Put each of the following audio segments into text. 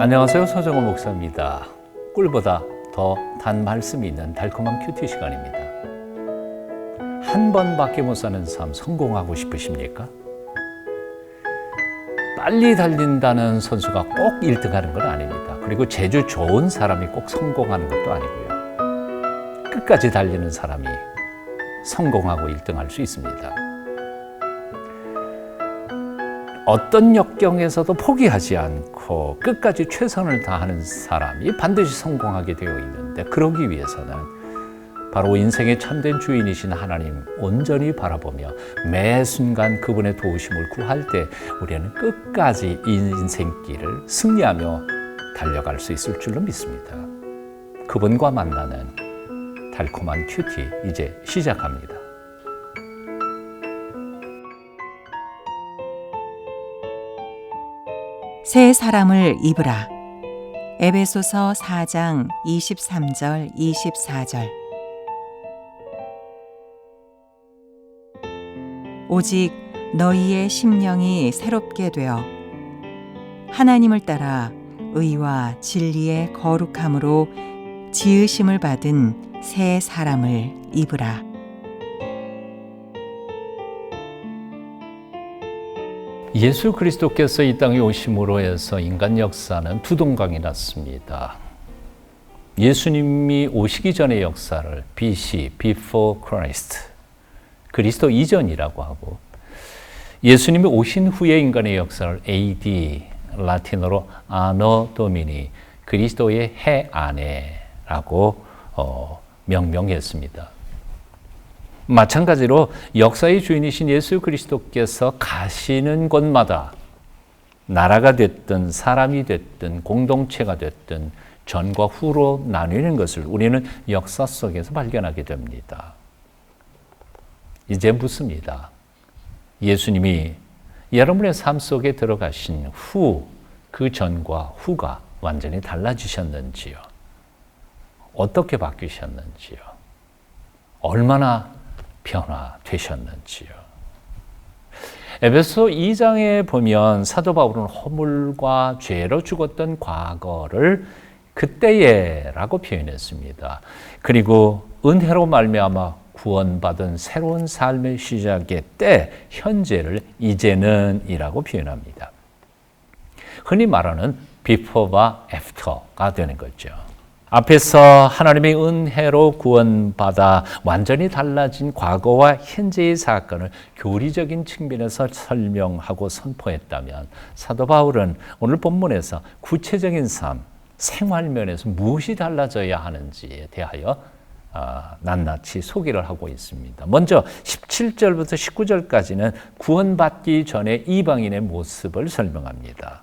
안녕하세요. 서정호 목사입니다. 꿀보다 더 단 말씀이 있는 달콤한 큐티 시간입니다. 한 번밖에 못 사는 삶 성공하고 싶으십니까? 빨리 달린다는 선수가 꼭 1등 하는 건 아닙니다. 그리고 제주 좋은 사람이 꼭 성공하는 것도 아니고요. 끝까지 달리는 사람이 성공하고 1등 할 수 있습니다. 어떤 역경에서도 포기하지 않고 끝까지 최선을 다하는 사람이 반드시 성공하게 되어 있는데 그러기 위해서는 바로 인생의 참된 주인이신 하나님 온전히 바라보며 매 순간 그분의 도우심을 구할 때 우리는 끝까지 이 인생길을 승리하며 달려갈 수 있을 줄로 믿습니다. 그분과 만나는 달콤한 큐티 이제 시작합니다. 새 사람을 입으라. 에베소서 4장 23절 24절. 오직 너희의 심령이 새롭게 되어 하나님을 따라 의와 진리의 거룩함으로 지으심을 받은 새 사람을 입으라. 예수 그리스도께서 이 땅에 오심으로 해서 인간 역사는 두 동강이 났습니다. 예수님이 오시기 전의 역사를 BC, Before Christ, 그리스도 이전이라고 하고 예수님이 오신 후의 인간의 역사를 AD, 라틴어로 아너 도미니, 그리스도의 해 안에라고 어, 명명했습니다. 마찬가지로 역사의 주인이신 예수 그리스도께서 가시는 곳마다 나라가 됐든 사람이 됐든 공동체가 됐든 전과 후로 나뉘는 것을 우리는 역사 속에서 발견하게 됩니다. 이제 묻습니다. 예수님이 여러분의 삶 속에 들어가신 후, 그 전과 후가 완전히 달라지셨는지요? 어떻게 바뀌셨는지요? 얼마나 변화되셨는지요. 에베소 2장에 보면 사도 바울은 허물과 죄로 죽었던 과거를 그때에라고 표현했습니다. 그리고 은혜로 말미암아 구원받은 새로운 삶의 시작의 때 현재를 이제는이라고 표현합니다. 흔히 말하는 before와 after가 되는 거죠. 앞에서 하나님의 은혜로 구원받아 완전히 달라진 과거와 현재의 사건을 교리적인 측면에서 설명하고 선포했다면 사도 바울은 오늘 본문에서 구체적인 삶, 생활면에서 무엇이 달라져야 하는지에 대하여 낱낱이 소개를 하고 있습니다. 먼저 17절부터 19절까지는 구원받기 전에 이방인의 모습을 설명합니다.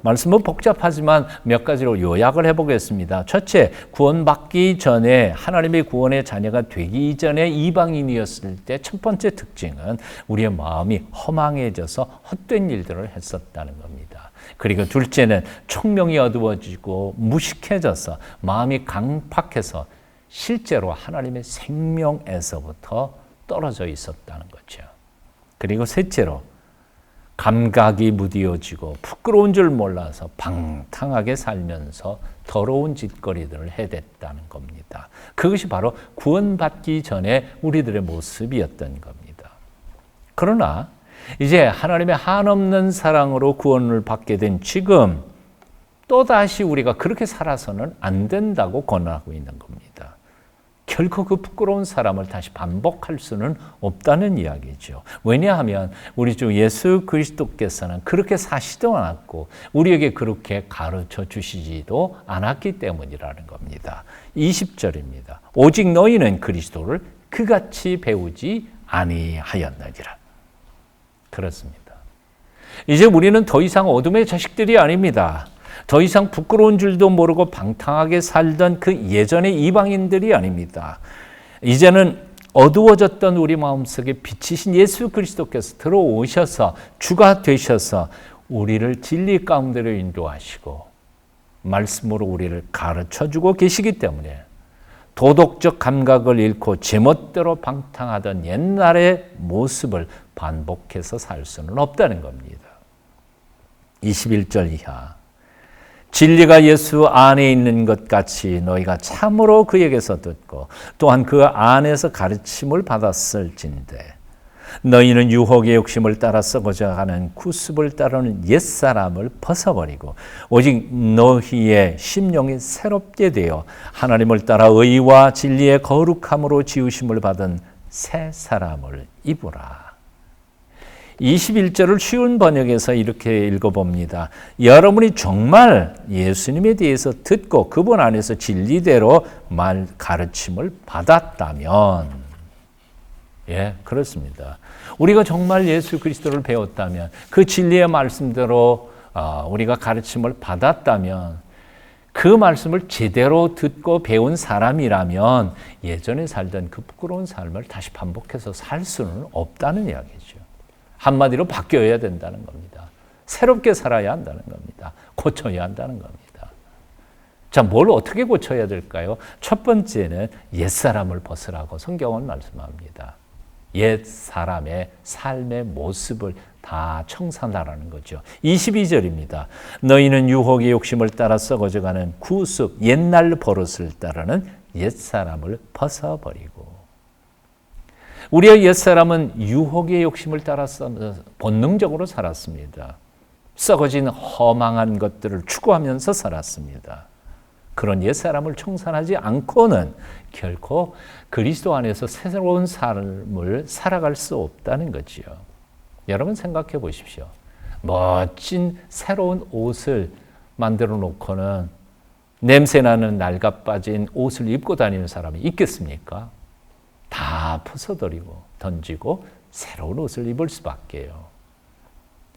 말씀은 복잡하지만 몇 가지로 요약을 해보겠습니다. 첫째, 구원받기 전에 하나님의 구원의 자녀가 되기 전에 이방인이었을 때 첫 번째 특징은 우리의 마음이 허망해져서 헛된 일들을 했었다는 겁니다. 그리고 둘째는 총명이 어두워지고 무식해져서 마음이 강팍해서 실제로 하나님의 생명에서부터 떨어져 있었다는 거죠. 그리고 셋째로 감각이 무디어지고 부끄러운 줄 몰라서 방탕하게 살면서 더러운 짓거리들을 해댔다는 겁니다. 그것이 바로 구원받기 전에 우리들의 모습이었던 겁니다. 그러나 이제 하나님의 한없는 사랑으로 구원을 받게 된 지금 또다시 우리가 그렇게 살아서는 안 된다고 권하고 있는 겁니다. 결코 그 부끄러운 사람을 다시 반복할 수는 없다는 이야기죠. 왜냐하면 우리 주 예수 그리스도께서는 그렇게 사시도 않았고 우리에게 그렇게 가르쳐 주시지도 않았기 때문이라는 겁니다. 20절입니다. 오직 너희는 그리스도를 그같이 배우지 아니하였느니라. 그렇습니다. 이제 우리는 더 이상 어둠의 자식들이 아닙니다. 더 이상 부끄러운 줄도 모르고 방탕하게 살던 그 예전의 이방인들이 아닙니다. 이제는 어두워졌던 우리 마음속에 빛이신 예수 그리스도께서 들어오셔서 주가 되셔서 우리를 진리 가운데로 인도하시고 말씀으로 우리를 가르쳐 주고 계시기 때문에 도덕적 감각을 잃고 제멋대로 방탕하던 옛날의 모습을 반복해서 살 수는 없다는 겁니다. 21절 이하. 진리가 예수 안에 있는 것 같이 너희가 참으로 그에게서 듣고 또한 그 안에서 가르침을 받았을진데 너희는 유혹의 욕심을 따라 썩어져 가는 구습을 따르는 옛사람을 벗어버리고 오직 너희의 심령이 새롭게 되어 하나님을 따라 의와 진리의 거룩함으로 지으심을 받은 새 사람을 입으라. 21절을 쉬운 번역에서 이렇게 읽어봅니다. 여러분이 정말 예수님에 대해서 듣고 그분 안에서 진리대로 말 가르침을 받았다면 예, 그렇습니다. 우리가 정말 예수 그리스도를 배웠다면 그 진리의 말씀대로 어, 우리가 가르침을 받았다면 그 말씀을 제대로 듣고 배운 사람이라면 예전에 살던 그 부끄러운 삶을 다시 반복해서 살 수는 없다는 이야기죠. 한마디로 바뀌어야 된다는 겁니다. 새롭게 살아야 한다는 겁니다. 고쳐야 한다는 겁니다. 자, 뭘 어떻게 고쳐야 될까요? 첫 번째는 옛사람을 벗으라고 성경은 말씀합니다. 옛 사람의 삶의 모습을 다 청산하라는 거죠. 22절입니다. 너희는 유혹의 욕심을 따라 썩어져가는 구습, 옛날 버릇을 따르는 옛 사람을 벗어버리고 우리의 옛사람은 유혹의 욕심을 따라서 본능적으로 살았습니다. 썩어진 허망한 것들을 추구하면서 살았습니다. 그런 옛사람을 청산하지 않고는 결코 그리스도 안에서 새로운 삶을 살아갈 수 없다는 거지요. 여러분 생각해 보십시오. 멋진 새로운 옷을 만들어 놓고는 냄새나는 낡아 빠진 옷을 입고 다니는 사람이 있겠습니까? 다 부숴버리고 던지고 새로운 옷을 입을 수밖에요.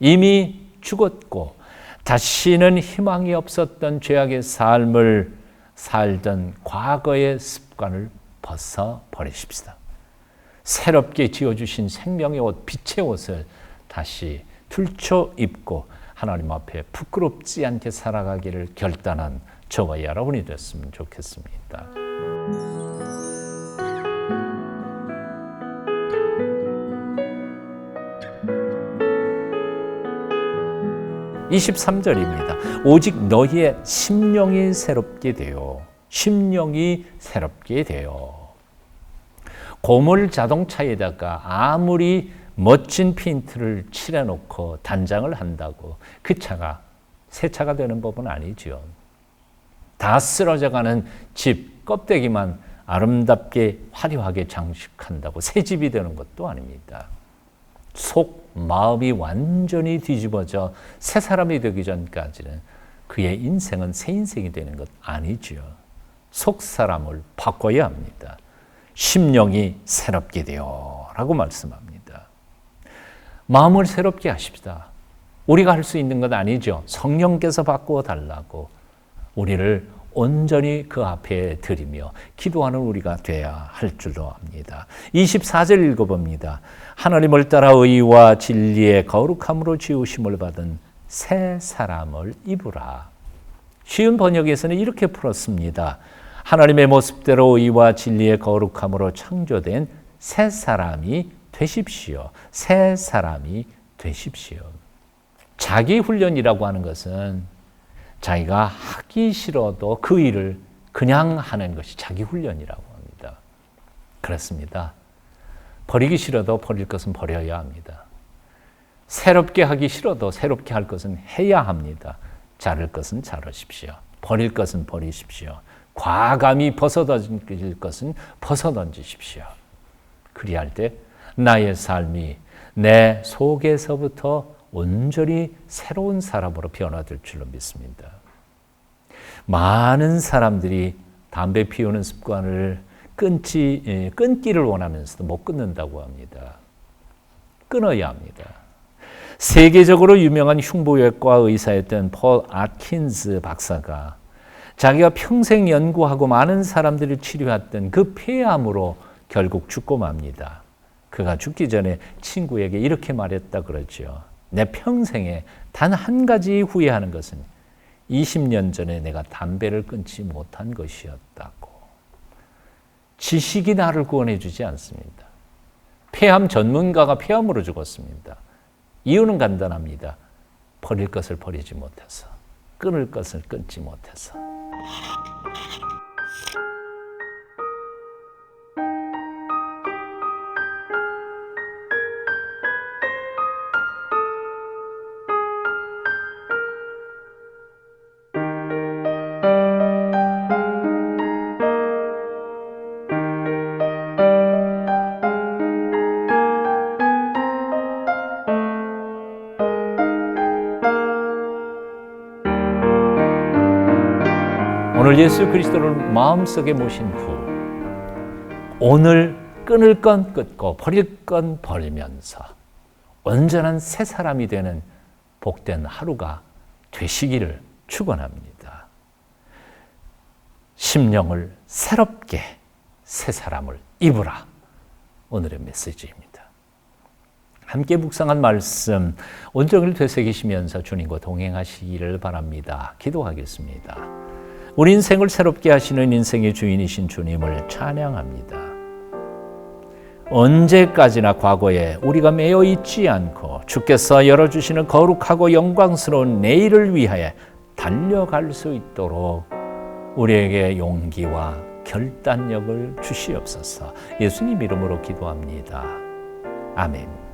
이미 죽었고 다시는 희망이 없었던 죄악의 삶을 살던 과거의 습관을 벗어 버리십시다. 새롭게 지어주신 생명의 옷, 빛의 옷을 다시 들쳐 입고 하나님 앞에 부끄럽지 않게 살아가기를 결단한 저와 여러분이 됐으면 좋겠습니다. 23절입니다. 오직 너희의 심령이 새롭게 되어 심령이 새롭게 되어 고물 자동차에다가 아무리 멋진 페인트를 칠해 놓고 단장을 한다고 그 차가 새 차가 되는 법은 아니죠. 다 쓰러져 가는 집 껍데기만 아름답게 화려하게 장식한다고 새 집이 되는 것도 아닙니다. 속 마음이 완전히 뒤집어져 새 사람이 되기 전까지는 그의 인생은 새 인생이 되는 것 아니지요. 속 사람을 바꿔야 합니다. 심령이 새롭게 되어라고 말씀합니다. 마음을 새롭게 하십시다. 우리가 할 수 있는 것 아니죠. 성령께서 바꾸어 달라고 우리를 온전히 그 앞에 드리며 기도하는 우리가 돼야 할 줄로 압니다. 24절 읽어봅니다. 하나님을 따라 의와 진리의 거룩함으로 지으심을 받은 새 사람을 입으라. 쉬운 번역에서는 이렇게 풀었습니다. 하나님의 모습대로 의와 진리의 거룩함으로 창조된 새 사람이 되십시오. 새 사람이 되십시오. 자기 훈련이라고 하는 것은 자기가 하기 싫어도 그 일을 그냥 하는 것이 자기 훈련이라고 합니다. 그렇습니다. 버리기 싫어도 버릴 것은 버려야 합니다. 새롭게 하기 싫어도 새롭게 할 것은 해야 합니다. 자를 것은 자르십시오. 버릴 것은 버리십시오. 과감히 벗어던질 것은 벗어던지십시오. 그리할 때 나의 삶이 내 속에서부터 온전히 새로운 사람으로 변화될 줄로 믿습니다. 많은 사람들이 담배 피우는 습관을 끊지, 예, 끊기를 원하면서도 못 끊는다고 합니다. 끊어야 합니다. 세계적으로 유명한 흉부외과 의사였던 폴 아킨즈 박사가 자기가 평생 연구하고 많은 사람들을 치료했던 그 폐암으로 결국 죽고 맙니다. 그가 죽기 전에 친구에게 이렇게 말했다 그러죠. 내 평생에 단 한 가지 후회하는 것은 20년 전에 내가 담배를 끊지 못한 것이었다고. 지식이 나를 구원해 주지 않습니다. 폐암 전문가가 폐암으로 죽었습니다. 이유는 간단합니다. 버릴 것을 버리지 못해서, 끊을 것을 끊지 못해서. 오늘 예수 그리스도를 마음속에 모신 후 오늘 끊을 건 끊고 버릴 건 버리면서 온전한 새 사람이 되는 복된 하루가 되시기를 축원합니다. 심령을 새롭게 새 사람을 입으라. 오늘의 메시지입니다. 함께 묵상한 말씀 온종일 되새기시면서 주님과 동행하시기를 바랍니다. 기도하겠습니다. 우리 인생을 새롭게 하시는 인생의 주인이신 주님을 찬양합니다. 언제까지나 과거에 우리가 매여 있지 않고 주께서 열어주시는 거룩하고 영광스러운 내일을 위하여 달려갈 수 있도록 우리에게 용기와 결단력을 주시옵소서 예수님 이름으로 기도합니다. 아멘.